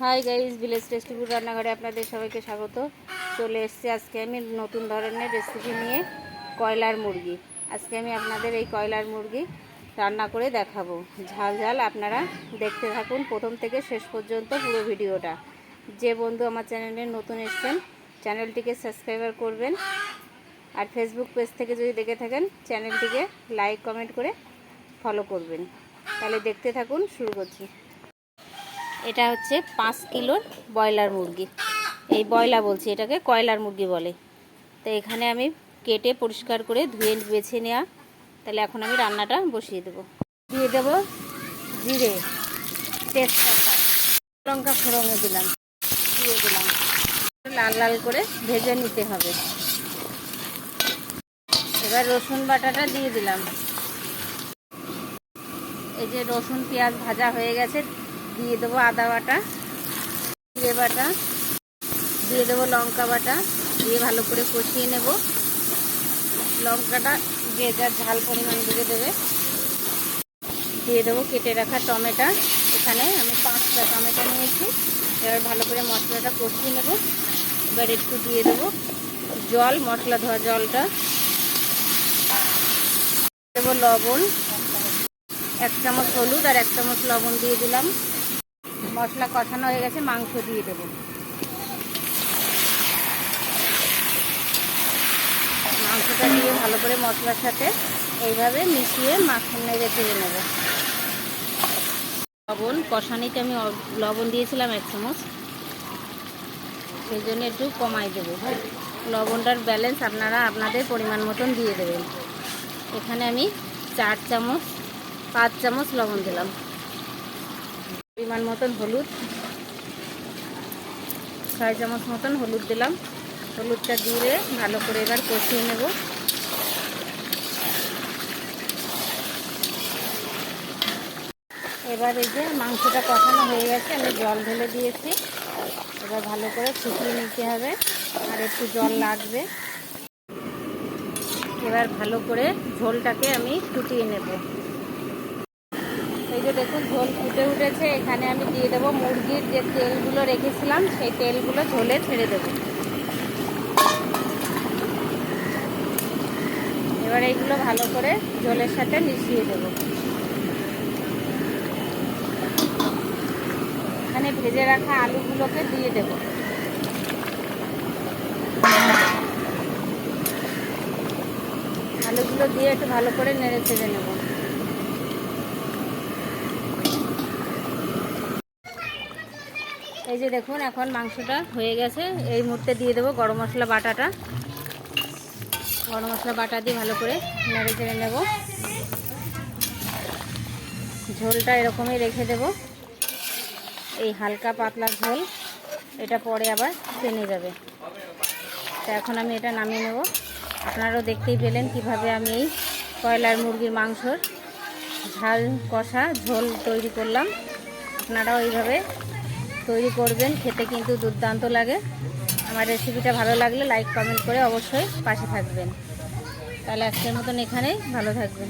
Hi guys village tasty রান্নাঘরে আপনাদের সবাইকে স্বাগত। চলে এসেছি আজকে আমি নতুন ধরনের রেসিপি নিয়ে কয়লার মুরগি। আজকে আমি আপনাদের এই কয়লার মুরগি রান্না করে দেখাবো। ঝাল ঝাল আপনারা দেখতে থাকুন প্রথম থেকে শেষ পর্যন্ত পুরো ভিডিওটা। যে বন্ধু আমার চ্যানেলে নতুন এসছেন, চ্যানেলটিকে সাবস্ক্রাইবার করবেন। আর ফেসবুক পেজ থেকে যদি দেখে থাকেন, চ্যানেলটিকে লাইক কমেন্ট করে ফলো করবেন। তাহলে দেখতে থাকুন, শুরু করছি। এটা হচ্ছে পাঁচ কিলোর ব্রয়লার মুরগি। এই ব্রয়লা বলছি, এটাকে কয়লার মুরগি বলে। তো এখানে আমি কেটে পরিষ্কার করে ধুয়ে বেছে নেওয়া তাহলে এখন আমি রান্নাটা বসিয়ে দেবো। দিয়ে দেবো জিরে, তেজপাতা, লঙ্কা ফোড়নে দিলাম। দিয়ে দিলাম। লাল লাল করে ভেজে নিতে হবে। এবার রসুন বাটাটা দিয়ে দিলাম। এই যে রসুন, পেঁয়াজ ভাজা হয়ে গেছে। দিয়ে দেবো আদা বাটা, জিরে বাটা, দিয়ে দেবো লঙ্কা বাটা, দিয়ে ভালো করে কষিয়ে নেব। লঙ্কাটা যে যার ঝাল পরিমাণ দিয়ে দেবে। দিয়ে দেবো কেটে রাখা টমেটো। এখানে আমি পাঁচটা টমেটো নিয়েছি। এবার ভালো করে মশলাটা কষিয়ে নেব। এবার একটু দিয়ে দেবো জল, মশলা ধোয়া জলটা। দেবো লবণ। এক চামচ হলুদ আর এক চামচ লবণ দিয়ে দিলাম। মশলা কষানো হয়ে গেছে, মাংস দিয়ে দেবো। মাংসটা দিয়ে ভালো করে মশলার সাথে এইভাবে মিশিয়ে মাখন নেড়ে চেড়ে নেব। লবণ, কষানিতে আমি লবণ দিয়েছিলাম এক চামচ। সেই জন্য একটু কমাই দেবো। লবণটার ব্যালেন্স আপনারা আপনাদের পরিমাণ মতন দিয়ে দেবেন। এখানে আমি চার চামচ, পাঁচ চামচ লবণ দিলাম। পরিমাণ মতন হলুদ। ছয় চামচ মতন হলুদ দিলাম। হলুদটা দিয়ে ভালো করে এবার কষিয়ে নেব। এবার এই যে মাংসটা কষানো হয়ে গেছে, আমি জল ঢেলে দিয়েছি। এবার ভালো করে ফুটিয়ে নিতে হবে, আর একটু জল লাগবে। এবার ভালো করে ঝোলটাকে আমি ফুটিয়ে নেব। এই যে দেখুন, ঝোল ফুটে উঠেছে। এখানে আমি দিয়ে দেবো মুরগির যে তেলগুলো রেখেছিলাম, সেই তেলগুলো ঝোলে ছেড়ে দেবো। এবার এইগুলো ভালো করে ঝোলের সাথে মিশিয়ে দেব। এখানে ভেজে রাখা আলুগুলোকে দিয়ে দেব। আলুগুলো দিয়ে একটু ভালো করে নেড়ে চেড়ে নেব। এই যে দেখুন, এখন মাংসটা হয়ে গেছে। এই মুহূর্তে দিয়ে দেবো গরম মশলা বাটাটা। গরম মশলা বাটা দিয়ে ভালো করে নেড়ে চেড়ে নেব। ঝোলটা এরকমই রেখে দেব। এই হালকা পাতলা ঝোল, এটা পরে আবার টেনে যাবে। তা এখন আমি এটা নামিয়ে নেব। আপনারাও দেখতেই পেলেন কীভাবে আমি এই কয়লার মুরগির মাংসর ঝাল কষা ঝোল তৈরি করলাম। আপনারাও এইভাবে তৈরি করবেন, খেতে কিন্তু দুর্দান্ত লাগে। আমার রেসিপিটা ভালো লাগলে লাইক কমেন্ট করে অবশ্যই পাশে থাকবেন। তাহলে আজকের মতন এখানেই, ভালো থাকবেন।